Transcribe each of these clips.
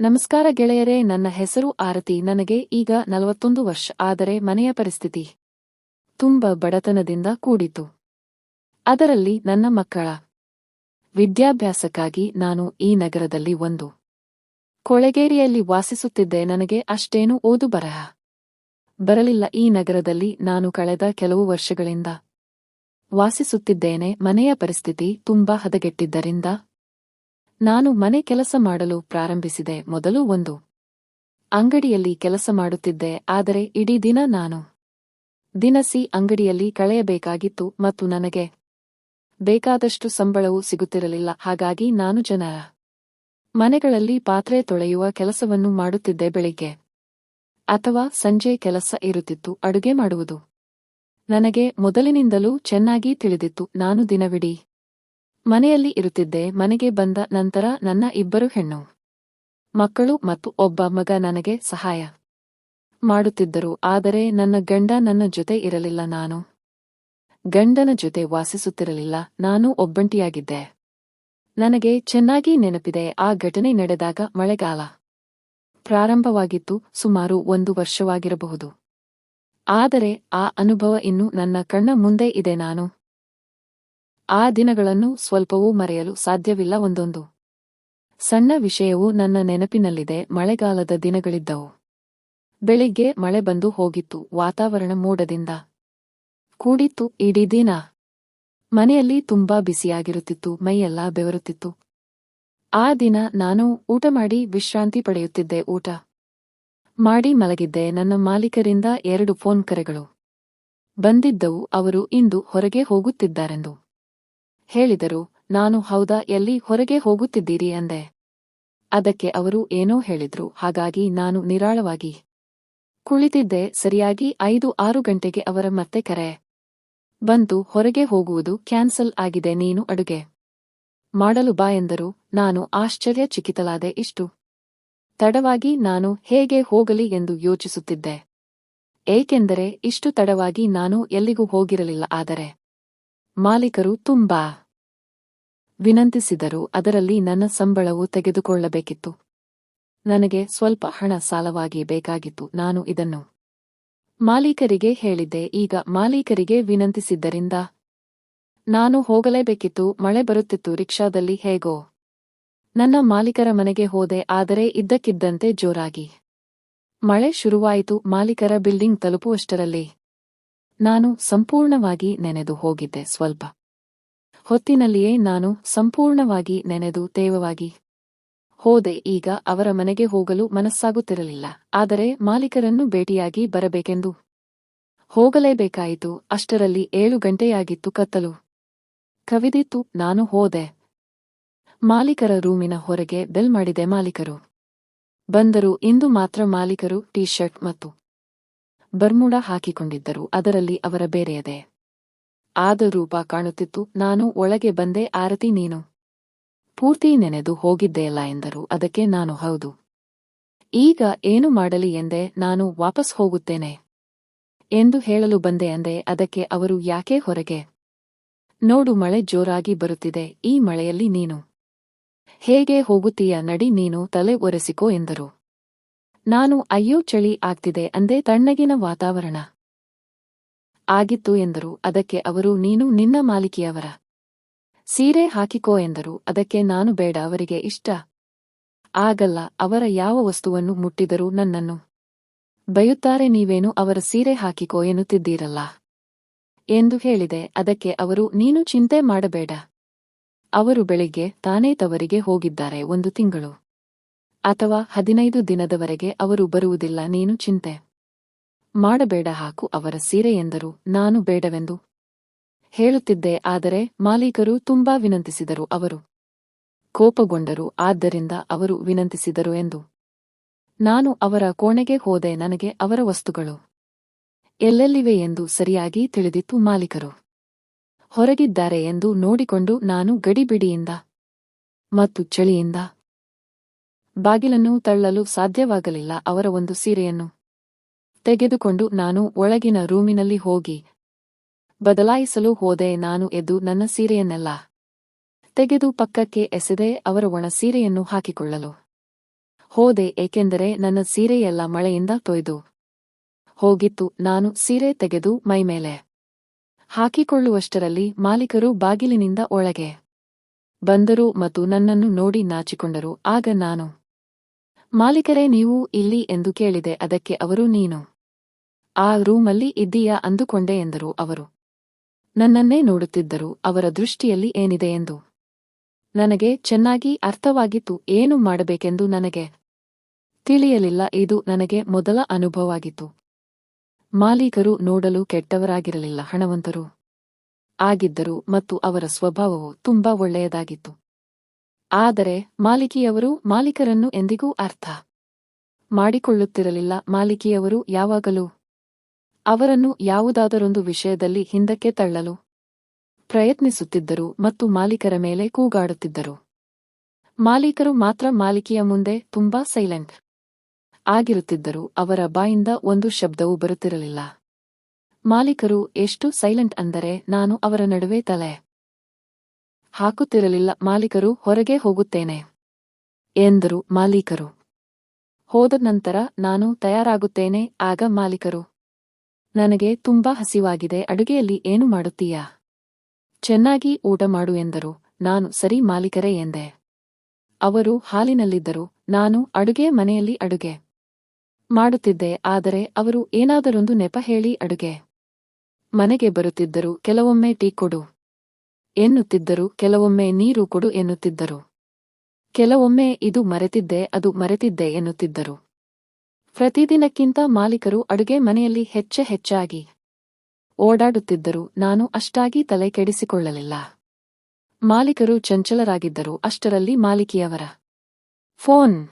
ನಮಸ್ಕಾರ ಗೆಳೆಯರೇ, ನನ್ನ ಹೆಸರು ಆರತಿ. ನನಗೆ ಈಗ ನಲವತ್ತೊಂದು ವರ್ಷ, ಆದರೆ ಮನೆಯ ಪರಿಸ್ಥಿತಿ ತುಂಬ ಬಡತನದಿಂದ ಕೂಡಿತು ಅದರಲ್ಲಿ ನನ್ನ ಮಕ್ಕಳ ವಿದ್ಯಾಭ್ಯಾಸಕ್ಕಾಗಿ ನಾನು ಈ ನಗರದಲ್ಲಿ ಒಂದು ಕೊಳೆಗೇರಿಯಲ್ಲಿ ವಾಸಿಸುತ್ತಿದ್ದೆ. ನನಗೆ ಅಷ್ಟೇನು ಓದು ಬರಹ ಬರಲಿಲ್ಲ. ಈ ನಗರದಲ್ಲಿ ನಾನು ಕಳೆದ ಕೆಲವು ವರ್ಷಗಳಿಂದ ವಾಸಿಸುತ್ತಿದ್ದೇನೆ. ಮನೆಯ ಪರಿಸ್ಥಿತಿ ತುಂಬಾ ಹದಗೆಟ್ಟಿದ್ದರಿಂದ ನಾನು ಮನೆ ಕೆಲಸ ಮಾಡಲು ಪ್ರಾರಂಭಿಸಿದೆ ಮೊದಲು ಒಂದು ಅಂಗಡಿಯಲ್ಲಿ ಕೆಲಸ ಮಾಡುತ್ತಿದ್ದೆ, ಆದರೆ ಇಡೀ ದಿನ ನಾನು ದಿನಸಿ ಅಂಗಡಿಯಲ್ಲಿ ಕಳೆಯಬೇಕಾಗಿತ್ತು ಮತ್ತು ನನಗೆ ಬೇಕಾದಷ್ಟು ಸಂಬಳವೂ ಸಿಗುತ್ತಿರಲಿಲ್ಲ. ಹಾಗಾಗಿ ನಾನು ಜನ ಮನೆಗಳಲ್ಲಿ ಪಾತ್ರೆ ತೊಳೆಯುವ ಕೆಲಸವನ್ನು ಮಾಡುತ್ತಿದ್ದೆ ಬೆಳಿಗ್ಗೆ ಅಥವಾ ಸಂಜೆ ಕೆಲಸ ಇರುತ್ತಿತ್ತು, ಅಡುಗೆ ಮಾಡುವುದು ನನಗೆ ಮೊದಲಿನಿಂದಲೂ ಚೆನ್ನಾಗಿ ತಿಳಿದಿತ್ತು. ನಾನು ದಿನವಿಡೀ ಮನೆಯಲ್ಲಿ ಇರುತ್ತಿದ್ದೆ, ಮನೆಗೆ ಬಂದ ನಂತರ ನನ್ನ ಇಬ್ಬರು ಹೆಣ್ಣು. ಮಕ್ಕಳು ಮತ್ತು ಒಬ್ಬ ಮಗ ನನಗೆ ಸಹಾಯ ಮಾಡುತ್ತಿದ್ದರು, ಆದರೆ ನನ್ನ ಗಂಡ ನನ್ನ ಜೊತೆ ಇರಲಿಲ್ಲ, ನಾನು ಗಂಡನ ಜೊತೆ ವಾಸಿಸುತ್ತಿರಲಿಲ್ಲ, ನಾನು ಒಬ್ಬಂಟಿಯಾಗಿದ್ದೆ. ನನಗೆ ಚೆನ್ನಾಗಿ ನೆನಪಿದೆ, ಆ ಘಟನೆ ನಡೆದಾಗ ಮಳೆಗಾಲ ಪ್ರಾರಂಭವಾಗಿತ್ತು, ಸುಮಾರು ಒಂದು ವರ್ಷವಾಗಿರಬಹುದು. ಆದರೆ ಆ ಅನುಭವ ಇನ್ನು ನನ್ನ ಕಣ್ಣ ಮುಂದೆ ಇದೆ, ನಾನು ಆ ದಿನಗಳನ್ನು ಸ್ವಲ್ಪವೂ ಮರೆಯಲು ಸಾಧ್ಯವಿಲ್ಲ ಒಂದೊಂದು. ಸಣ್ಣ ವಿಷಯವು ನನ್ನ ನೆನಪಿನಲ್ಲಿದೆ, ಮಳೆಗಾಲದ ದಿನಗಳಿದ್ದವು. ಬೆಳಿಗ್ಗೆ ಮಳೆ ಬಂದು ಹೋಗಿತ್ತು, ವಾತಾವರಣ ಮೋಡದಿಂದ ಕೂಡಿತ್ತು, ಇಡೀ ದಿನ. ಮನೆಯಲ್ಲಿ ತುಂಬಾ ಬಿಸಿಯಾಗಿರುತ್ತಿತ್ತು ಮೈಯೆಲ್ಲ ಬೆವರುತ್ತಿತ್ತು. ಆ ದಿನ ನಾನು ಊಟ ಮಾಡಿ ವಿಶ್ರಾಂತಿ ಪಡೆಯುತ್ತಿದ್ದೆ, ಊಟ ಮಾಡಿ ಮಲಗಿದ್ದೆ, ನನ್ನ ಮಾಲೀಕರಿಂದ ಎರಡು ಫೋನ್ ಕರೆಗಳು ಬಂದಿದ್ದವು, ಅವರು ಇಂದು ಹೊರಗೆ ಹೋಗುತ್ತಿದ್ದಾರೆಂದು. ಹೇಳಿದರು, ನಾನು ಹೌದಾ, ಎಲ್ಲಿ ಹೊರಗೆ ಹೋಗುತ್ತಿದ್ದೀರಿ? ಅಂದೆ. ಅದಕ್ಕೆ ಅವರು ಏನೋ ಹೇಳಿದ್ರು, ಹಾಗಾಗಿ ನಾನು ನಿರಾಳವಾಗಿ ಕುಳಿತಿದ್ದೆ, ಸರಿಯಾಗಿ ಐದು ಆರು ಗಂಟೆಗೆ ಅವರ ಮತ್ತೆ ಕರೆ. ಬಂತು ಹೊರಗೆ ಹೋಗುವುದು ಕ್ಯಾನ್ಸಲ್ ಆಗಿದೆ, ನೀನು ಅಡುಗೆ ಮಾಡಲು ಬಾ ಎಂದರು. ನಾನು ಆಶ್ಚರ್ಯ ಚಿಕಿತಲಾದೆ ಇಷ್ಟು ತಡವಾಗಿ ನಾನು ಹೇಗೆ ಹೋಗಲಿ ಎಂದು ಯೋಚಿಸುತ್ತಿದ್ದೆ. ಏಕೆಂದರೆ ಇಷ್ಟು ತಡವಾಗಿ ನಾನು ಎಲ್ಲಿಗೂ ಹೋಗಿರಲಿಲ್ಲ, ಆದರೆ ಮಾಲೀಕರು ತುಂಬಾ ವಿನಂತಿಸಿದರು, ಅದರಲ್ಲಿ ನನ್ನ ಸಂಬಳವು ತೆಗೆದುಕೊಳ್ಳಬೇಕಿತ್ತು. ನನಗೆ ಸ್ವಲ್ಪ ಹಣ ಸಾಲವಾಗಿ ಬೇಕಾಗಿತ್ತು, ನಾನು ಇದನ್ನು ಮಾಲೀಕರಿಗೆ ಹೇಳಿದ್ದೆ, ಈಗ ಮಾಲೀಕರಿಗೆ ವಿನಂತಿಸಿದ್ದರಿಂದ ನಾನು ಹೋಗಲೇಬೇಕಿತ್ತು, ಮಳೆ ಬರುತ್ತಿತ್ತು, ರಿಕ್ಷಾದಲ್ಲಿ ಹೇಗೋ. ನನ್ನ ಮಾಲೀಕರ ಮನೆಗೆ ಹೋದೆ, ಆದರೆ ಇದ್ದಕ್ಕಿದ್ದಂತೆ ಜೋರಾಗಿ ಮಳೆ ಶುರುವಾಯಿತು, ಮಾಲೀಕರ ಬಿಲ್ಡಿಂಗ್ ತಲುಪುವಷ್ಟರಲ್ಲಿ ನಾನು ಸಂಪೂರ್ಣವಾಗಿ ನೆನೆದು ಹೋಗಿದ್ದೆ ಸ್ವಲ್ಪ. ಹೊತ್ತಿನಲ್ಲಿಯೇ ನಾನು ಸಂಪೂರ್ಣವಾಗಿ ನೆನೆದು ತೇವವಾಗಿ ಹೋದೆ. ಈಗ ಅವರ ಮನೆಗೆ ಹೋಗಲು ಮನಸ್ಸಾಗುತ್ತಿರಲಿಲ್ಲ. ಆದರೆ ಮಾಲೀಕರನ್ನು ಭೇಟಿಯಾಗಿ ಬರಬೇಕೆಂದು ಹೋಗಲೇಬೇಕಾಯಿತು. ಅಷ್ಟರಲ್ಲಿ ಏಳು ಗಂಟೆಯಾಗಿತ್ತು ಕತ್ತಲು. ಕವಿದಿತ್ತು ನಾನು ಹೋದೆ. ಮಾಲೀಕರ ರೂಮಿನ ಹೊರಗೆ ಬೆಲ್ ಮಾಡಿದೆ ಮಾಲೀಕರು. ಬಂದರು, ಇಂದು ಮಾತ್ರ ಮಾಲೀಕರು ಟೀ ಶರ್ಟ್ ಮತ್ತು ಬರ್ಮುಡ ಹಾಕಿಕೊಂಡಿದ್ದರು, ಅದರಲ್ಲಿ ಅವರ ಬೇರೆಯದೆ. ಆದ ರೂಪ ಕಾಣುತ್ತಿತ್ತು, ನಾನು ಒಳಗೆ ಬಂದೆ, ಆರತಿ ನೀನು. ಪೂರ್ತಿ ನೆನೆದು ಹೋಗಿದ್ದೆಯಲ್ಲ ಎಂದರು, ಅದಕ್ಕೆ ನಾನು ಹೌದು. ಈಗ ಏನು ಮಾಡಲಿ ಎಂದೆ, ನಾನು ವಾಪಸ್ ಹೋಗುತ್ತೇನೆ ಎಂದು ಹೇಳಲು ಬಂದೆ ಅಂದೆ, ಅದಕ್ಕೆ ಅವರು ಯಾಕೆ ಹೊರಗೆ? ನೋಡು, ಮಳೆ ಜೋರಾಗಿ ಬರುತ್ತಿದೆ, ಈ ಮಳೆಯಲ್ಲಿ ನೀನು. ಹೇಗೆ ಹೋಗುತ್ತೀಯ, ನಡಿ ನೀನು, ತಲೆ ಒರೆಸಿಕೋ ಎಂದರು. ನಾನು ಅಯ್ಯೋ ಚಳಿ ಆಗ್ತಿದೆ ಅಂದೇ ತಣ್ಣಗಿನ ವಾತಾವರಣ. ಆಗಿತ್ತು ಎಂದರು, ಅದಕ್ಕೆ ಅವರು, ನೀನು ನಿನ್ನ ಮಾಲಿಕೆಯವರ. ಸೀರೆ ಹಾಕಿಕೋ ಎಂದರು, ಅದಕ್ಕೆ ನಾನು ಬೇಡ, ಅವರಿಗೆ ಇಷ್ಟ. ಆಗಲ್ಲ, ಅವರ ಯಾವ ವಸ್ತುವನ್ನು ಮುಟ್ಟಿದರೂ ನನ್ನನ್ನು. ಬಯುತ್ತಾರೆ, ನೀವೇನು ಅವರ ಸೀರೆ ಹಾಕಿಕೋ ಎನ್ನುತ್ತಿದ್ದೀರಲ್ಲ? ಎಂದು ಹೇಳಿದೆ, ಅದಕ್ಕೆ ಅವರು, ನೀನು ಚಿಂತೆ ಮಾಡಬೇಡ. ಅವರು ಬೆಳಿಗ್ಗೆ ತಾನೇ ತವರಿಗೆ ಹೋಗಿದ್ದಾರೆ, ಒಂದು ತಿಂಗಳು. ಅಥವಾ ಹದಿನೈದು ದಿನದವರೆಗೆ ಅವರು ಬರುವುದಿಲ್ಲ, ನೀನು ಚಿಂತೆ ಮಾಡಬೇಡ, ಹಾಕು ಅವರ ಸೀರೆ ಎಂದರು. ನಾನು ಬೇಡವೆಂದು ಹೇಳುತ್ತಿದ್ದೆ, ಆದರೆ ಮಾಲೀಕರು ತುಂಬಾ ವಿನಂತಿಸಿದರು, ಅವರು ಕೋಪಗೊಂಡರು, ಆದ್ದರಿಂದ ಅವರು ವಿನಂತಿಸಿದರು ಎಂದು. ನಾನು ಅವರ ಕೋಣೆಗೆ ಹೋದೆ, ನನಗೆ ಅವರ ವಸ್ತುಗಳು ಎಲ್ಲೆಲ್ಲಿವೆ ಎಂದು ಸರಿಯಾಗಿ ತಿಳಿದಿತ್ತು ಮಾಲೀಕರು. ಹೊರಗಿದ್ದಾರೆ ಎಂದು ನೋಡಿಕೊಂಡು ನಾನು ಗಡಿಬಿಡಿಯಿಂದ ಮತ್ತು ಚಳಿಯಿಂದ ಬಾಗಿಲನ್ನು ತಳ್ಳಲು ಸಾಧ್ಯವಾಗಲಿಲ್ಲ ಅವರ ಒಂದು ಸೀರೆಯನ್ನು. ತೆಗೆದುಕೊಂಡು ನಾನು ಒಳಗಿನ ರೂಮಿನಲ್ಲಿ ಹೋಗಿ, ಬದಲಾಯಿಸಲು ಹೋದೆ, ನಾನು ಎದ್ದು ನನ್ನ ಸೀರೆಯನ್ನೆಲ್ಲ ತೆಗೆದು ಪಕ್ಕಕ್ಕೆ ಎಸೆದೆ ಅವರ ಒಣ ಸೀರೆಯನ್ನು ಹಾಕಿಕೊಳ್ಳಲು ಹೋದೆ, ಏಕೆಂದರೆ ನನ್ನ ಸೀರೆಯೆಲ್ಲ ಮಳೆಯಿಂದ ತೊಯ್ದು ಹೋಗಿತ್ತು, ನಾನು ಸೀರೆ ತೆಗೆದು ಮೈಮೇಲೆ ಹಾಕಿಕೊಳ್ಳುವಷ್ಟರಲ್ಲಿ ಮಾಲೀಕರು ಬಾಗಿಲಿನಿಂದ ಒಳಗೆ ಬಂದರು ಮತ್ತು ನನ್ನನ್ನು ನೋಡಿ ನಾಚಿಕೊಂಡರು, ಆಗ ನಾನು ಮಾಲೀಕರೇ, ನೀವು ಇಲ್ಲಿ ಎಂದು ಕೇಳಿದೆ, ಅದಕ್ಕೆ ಅವರು, ನೀನು ಆ ರೂಮಲ್ಲಿ ಇದ್ದೀಯಾ ಅಂದುಕೊಂಡೆ ಎಂದರು ಅವರು. ನನ್ನನ್ನೇ ನೋಡುತ್ತಿದ್ದರು, ಅವರ ದೃಷ್ಟಿಯಲ್ಲಿ ಏನಿದೆ ಎಂದು. ನನಗೆ ಚೆನ್ನಾಗಿ ಅರ್ಥವಾಗಿತ್ತು, ಏನು ಮಾಡಬೇಕೆಂದು ನನಗೆ ತಿಳಿಯಲಿಲ್ಲ, ಇದು ನನಗೆ ಮೊದಲ ಅನುಭವವಾಗಿತ್ತು. ಮಾಲೀಕರು ನೋಡಲು ಕೆಟ್ಟವರಾಗಿರಲಿಲ್ಲ, ಹಣವಂತರು ಆಗಿದ್ದರು, ಮತ್ತು ಅವರ ಸ್ವಭಾವವು ತುಂಬಾ ಒಳ್ಳೆಯದಾಗಿತ್ತು. ಆದರೆ ಮಾಲಿಕಿಯವರು ಮಾಲೀಕರನ್ನು ಎಂದಿಗೂ ಅರ್ಥ ಮಾಡಿಕೊಳ್ಳುತ್ತಿರಲಿಲ್ಲ. ಮಾಲಿಕಿಯವರು ಯಾವಾಗಲೂ ಅವರನ್ನು ಯಾವುದಾದರೊಂದು ವಿಷಯದಲ್ಲಿ ಹಿಂದಕ್ಕೆ ತಳ್ಳಲು ಪ್ರಯತ್ನಿಸುತ್ತಿದ್ದರು ಮತ್ತು ಮಾಲೀಕರ ಮೇಲೆ ಕೂಗಾಡುತ್ತಿದ್ದರು. ಮಾಲೀಕರು ಮಾತ್ರ ಮಾಲಿಕಿಯ ಮುಂದೆ ತುಂಬಾ ಸೈಲೆಂಟ್ ಆಗಿರುತ್ತಿದ್ದರು. ಅವರ ಬಾಯಿಂದ ಒಂದು ಶಬ್ದವೂ ಬರುತ್ತಿರಲಿಲ್ಲ. ಮಾಲೀಕರು, ಎಷ್ಟು ಸೈಲೆಂಟ್ ಅಂದರೆ ನಾನು ಅವರ ನಡುವೆ ತಲೆ ಹಾಕುತ್ತಿರಲಿಲ್ಲ. ಮಾಲೀಕರು, ಹೊರಗೆ ಹೋಗುತ್ತೇನೆ ಎಂದರು ಮಾಲೀಕರು. ಹೋದ ನಂತರ ನಾನು ತಯಾರಾಗುತ್ತೇನೆ. ಆಗ ಮಾಲೀಕರು, ನನಗೆ ತುಂಬಾ ಹಸಿವಾಗಿದೆ. ಅಡುಗೆಯಲ್ಲಿ ಏನು ಮಾಡುತ್ತೀಯಾ? ಚೆನ್ನಾಗಿ ಊಟ ಮಾಡು ಎಂದರು. ನಾನು, ಸರಿ ಮಾಲೀಕರೇ ಎಂದೆ. ಅವರು ಹಾಲಿನಲ್ಲಿದ್ದರು. ನಾನು ಅಡುಗೆ ಮನೆಯಲ್ಲಿ ಅಡುಗೆ ಮಾಡುತ್ತಿದ್ದೆ. ಆದರೆ ಅವರು ಏನಾದರೊಂದು ನೆಪ ಹೇಳಿ ಅಡುಗೆ ಮನೆಗೆ ಬರುತ್ತಿದ್ದರು. ಕೆಲವೊಮ್ಮೆ ಟೀ ಕೊಡು. ಎನ್ನುತ್ತಿದ್ದರು ಕೆಲವೊಮ್ಮೆ ನೀರು ಕೊಡು ಎನ್ನುತ್ತಿದ್ದರು. ಕೆಲವೊಮ್ಮೆ ಇದು ಮರೆತಿದ್ದೆ, ಅದು ಮರೆತಿದ್ದೆ ಎನ್ನುತ್ತಿದ್ದರು. ಪ್ರತಿದಿನಕ್ಕಿಂತ ಮಾಲೀಕರು ಅಡುಗೆ ಮನೆಯಲ್ಲಿ ಹೆಚ್ಚೆ ಹೆಚ್ಚಾಗಿ ಓಡಾಡುತ್ತಿದ್ದರು, ನಾನು ಅಷ್ಟಾಗಿ ತಲೆ ಕೆಡಿಸಿಕೊಳ್ಳಲಿಲ್ಲ. ಮಾಲೀಕರು ಚಂಚಲರಾಗಿದ್ದರು, ಅಷ್ಟರಲ್ಲಿ ಮಾಲಿಕಿಯವರ ಫೋನ್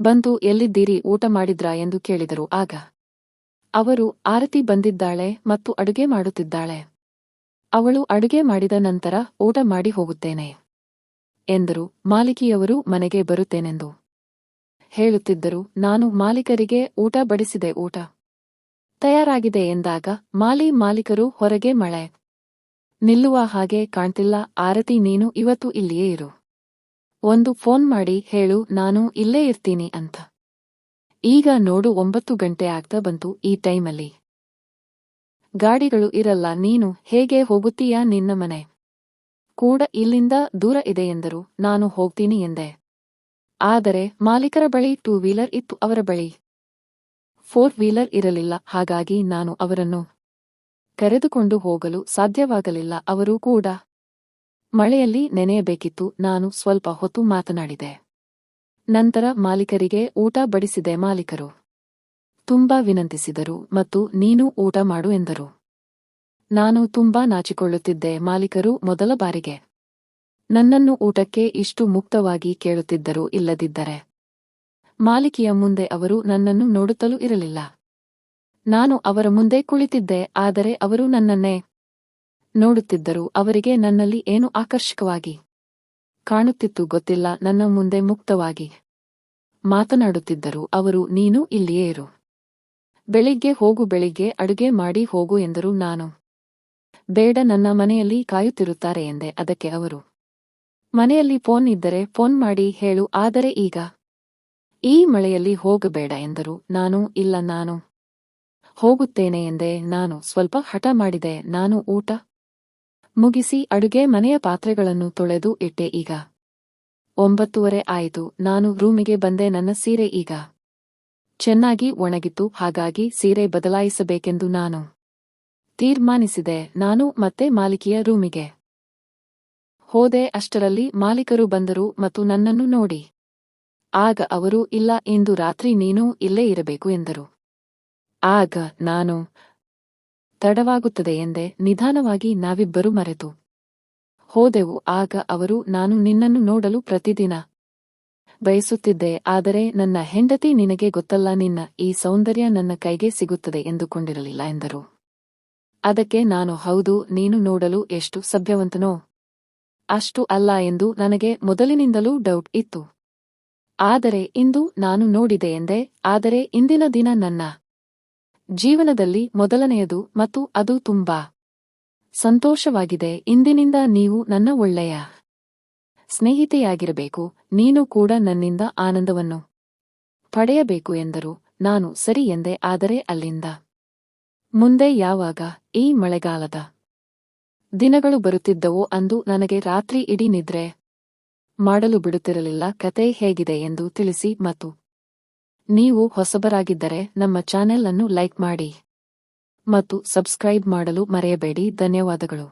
ಬಂದು ಎಲ್ಲಿದ್ದೀರಿ, ಊಟ ಮಾಡಿದ್ರಾ? ಎಂದು ಕೇಳಿದರು. ಆಗ ಅವರು ಆರತಿ ಬಂದಿದ್ದಾಳೆ ಮತ್ತು ಅಡುಗೆ ಮಾಡುತ್ತಿದ್ದಾಳೆ. ಅವಳು ಅಡುಗೆ ಮಾಡಿದ ನಂತರ ಊಟ ಮಾಡಿ ಹೋಗುತ್ತೇನೆ. ಎಂದರು, ಮಾಲಿಕಿಯವರು ಮನೆಗೆ ಬರುತ್ತೇನೆಂದು. ಹೇಳುತ್ತಿದ್ದರು, ನಾನು ಮಾಲೀಕರಿಗೆ ಊಟ ಬಡಿಸಿದೆ, ಊಟ ತಯಾರಾಗಿದೆ ಎಂದಾಗ ಮಾಲಿ ಮಾಲೀಕರು ಹೊರಗೆ ಮಳೆ ನಿಲ್ಲುವ ಹಾಗೆ ಕಾಣ್ತಿಲ್ಲ, ಆರತಿ ನೀನು ಇವತ್ತು ಇಲ್ಲಿಯೇ ಇರು. ಒಂದು ಫೋನ್ ಮಾಡಿ ಹೇಳು, ನಾನು ಇಲ್ಲೇ ಇರ್ತೀನಿ ಅಂತ. ಈಗ ನೋಡು, ಒಂಬತ್ತು ಗಂಟೆ ಆಗ್ತಾ ಬಂತು ಈ ಟೈಮಲ್ಲಿ. ಗಾಡಿಗಳು ಇರಲ್ಲ, ನೀನು ಹೇಗೆ ಹೋಗುತ್ತೀಯಾ ನಿನ್ನ ಮನೆ? ಕೂಡ ಇಲ್ಲಿಂದ ದೂರ ಇದೆ ಎಂದರು. ನಾನು ಹೋಗ್ತೀನಿ ಎಂದೆ. ಆದರೆ ಮಾಲೀಕರ ಬಳಿ ಟೂ ವೀಲರ್ ಇತ್ತು ಅವರ ಬಳಿ. ಫೋರ್ ವೀಲರ್ ಇರಲಿಲ್ಲ, ಹಾಗಾಗಿ ನಾನು ಅವರನ್ನು ಕರೆದುಕೊಂಡು ಹೋಗಲು ಸಾಧ್ಯವಾಗಲಿಲ್ಲ. ಅವರು ಕೂಡ ಮಳೆಯಲ್ಲಿ ನೆನೆಯಬೇಕಿತ್ತು. ನಾನು ಸ್ವಲ್ಪ ಹೊತ್ತು ಮಾತನಾಡಿದೆ. ನಂತರ ಮಾಲೀಕರಿಗೆ ಊಟ ಬಡಿಸಿದೆ ಮಾಲೀಕರು. ತುಂಬಾ ವಿನಂತಿಸಿದರು ಮತ್ತು ನೀನು ಊಟ ಮಾಡು ಎಂದರು. ನಾನು ತುಂಬಾ ನಾಚಿಕೊಳ್ಳುತ್ತಿದ್ದೆ ಮಾಲೀಕರು ಮೊದಲ ಬಾರಿಗೆ. ನನ್ನನ್ನು ಊಟಕ್ಕೆ ಇಷ್ಟು ಮುಕ್ತವಾಗಿ ಕೇಳುತ್ತಿದ್ದರು ಇಲ್ಲದಿದ್ದರೆ. ಮಾಲಿಕಿಯ ಮುಂದೆ ಅವರು ನನ್ನನ್ನು ನೋಡುತ್ತಲೂ ಇರಲಿಲ್ಲ. ನಾನು ಅವರ ಮುಂದೆ ಕುಳಿತಿದ್ದೆ, ಆದರೆ ಅವರು ನನ್ನನ್ನೇ ನೋಡುತ್ತಿದ್ದರು, ಅವರಿಗೆ ನನ್ನಲ್ಲಿ ಏನು ಆಕರ್ಷಕವಾಗಿ ಕಾಣುತ್ತಿತ್ತು ಗೊತ್ತಿಲ್ಲ, ನನ್ನ ಮುಂದೆ ಮುಕ್ತವಾಗಿ ಮಾತನಾಡುತ್ತಿದ್ದರು, ಅವರು ನೀನು ಇಲ್ಲಿಯೇ ಇರು. ಬೆಳಿಗ್ಗೆ ಹೋಗು ಬೆಳಿಗ್ಗೆ ಅಡುಗೆ ಮಾಡಿ ಹೋಗು ಎಂದರು ನಾನು. ಬೇಡ ನನ್ನ ಮನೆಯಲ್ಲಿ ಕಾಯುತ್ತಿರುತ್ತಾರೆ ಎಂದೆ ಅದಕ್ಕೆ ಅವರು. ಮನೆಯಲ್ಲಿ ಫೋನ್ ಇದ್ದರೆ ಫೋನ್ ಮಾಡಿ ಹೇಳು ಆದರೆ ಈಗ. ಈ ಮಳೆಯಲ್ಲಿ ಹೋಗಬೇಡ ಎಂದರು ನಾನು ಇಲ್ಲ ನಾನು. ಹೋಗುತ್ತೇನೆ ಎಂದೆ ನಾನು ಸ್ವಲ್ಪ ಹಠ ಮಾಡಿದೆ ನಾನು ಊಟ ಮುಗಿಸಿ ಅಡುಗೆ ಮನೆಯ ಪಾತ್ರೆಗಳನ್ನು ತೊಳೆದು ಇಟ್ಟೆ ಈಗ. ಒಂಬತ್ತುವರೆ ಆಯಿತು ನಾನು ರೂಮಿಗೆ ಬಂದೆ ನನ್ನ ಸೀರೆ ಈಗ. ಚೆನ್ನಾಗಿ ಒಣಗಿತು, ಹಾಗಾಗಿ ಸೀರೆ ಬದಲಾಯಿಸಬೇಕೆಂದು ನಾನು ತೀರ್ಮಾನಿಸಿದೆ. ನಾನು ಮತ್ತೆ ಮಾಲಿಕಿಯ ರೂಮಿಗೆ ಹೋದೆ. ಅಷ್ಟರಲ್ಲಿ ಮಾಲೀಕರು ಬಂದರು ಮತ್ತು ನನ್ನನ್ನು ನೋಡಿ. ಆಗ ಅವರು, ಇಲ್ಲ, ಇಂದು ರಾತ್ರಿ ನೀನು ಇಲ್ಲೇ ಇರಬೇಕು ಎಂದರು. ಆಗ ನಾನು ತಡವಾಗುತ್ತದೆ ಎಂದೆ. ನಿಧಾನವಾಗಿ ನಾವಿಬ್ಬರು ಮರೆತು ಹೋದೆವು. ಆಗ ಅವರು, ನಾನು ನಿನ್ನನ್ನು ನೋಡಲು ಪ್ರತಿದಿನ ಬಯಸುತ್ತಿದ್ದೆ, ಆದರೆ ನನ್ನ ಹೆಂಡತಿ ನಿನಗೆ ಗೊತ್ತಲ್ಲ, ನಿನ್ನ ಈ ಸೌಂದರ್ಯ ನನ್ನ ಕೈಗೆ ಸಿಗುತ್ತದೆ ಎಂದುಕೊಂಡಿರಲಿಲ್ಲ ಎಂದರು. ಅದಕ್ಕೆ ನಾನು, ಹೌದು, ನೀನು ನೋಡಲು ಎಷ್ಟು ಸಭ್ಯವಂತನೋ? ಅಷ್ಟು ಅಲ್ಲ ಎಂದು ನನಗೆ ಮೊದಲಿನಿಂದಲೂ ಡೌಟ್ ಇತ್ತು. ಆದರೆ ಇಂದು ನಾನು ನೋಡಿದೆ ಎಂದೆ. ಆದರೆ ಇಂದಿನ ದಿನ ನನ್ನ ಜೀವನದಲ್ಲಿ ಮೊದಲನೆಯದು ಮತ್ತು ಅದು ತುಂಬಾ ಸಂತೋಷವಾಗಿದೆ. ಇಂದಿನಿಂದ ನೀವು ನನ್ನ ಒಳ್ಳೆಯ ಸ್ನೇಹಿತೆಯಾಗಿರಬೇಕು, ನೀನು ಕೂಡ ನನ್ನಿಂದ ಆನಂದವನ್ನು ಪಡೆಯಬೇಕು ಎಂದರು. ನಾನು ಸರಿ ಎಂದೆ, ಆದರೆ ಅಲ್ಲಿಂದ ಮುಂದೆ ಯಾವಾಗ ಈ ಮಳೆಗಾಲದ ದಿನಗಳು ಬರುತ್ತಿದ್ದವೋ ಅಂದು ನನಗೆ ರಾತ್ರಿ ಇಡೀ ನಿದ್ರೆ ಮಾಡಲು ಬಿಡುತ್ತಿರಲಿಲ್ಲ. ಕತೆ ಹೇಗಿದೆ ಎಂದು ತಿಳಿಸಿ ಮತ್ತು ನೀವು ಹೊಸಬರಾಗಿದ್ದರೆ ನಮ್ಮ ಚಾನೆಲ್ ಅನ್ನು ಲೈಕ್ ಮಾಡಿ ಮತ್ತು ಸಬ್ಸ್ಕ್ರೈಬ್ ಮಾಡಲು ಮರೆಯಬೇಡಿ. ಧನ್ಯವಾದಗಳು.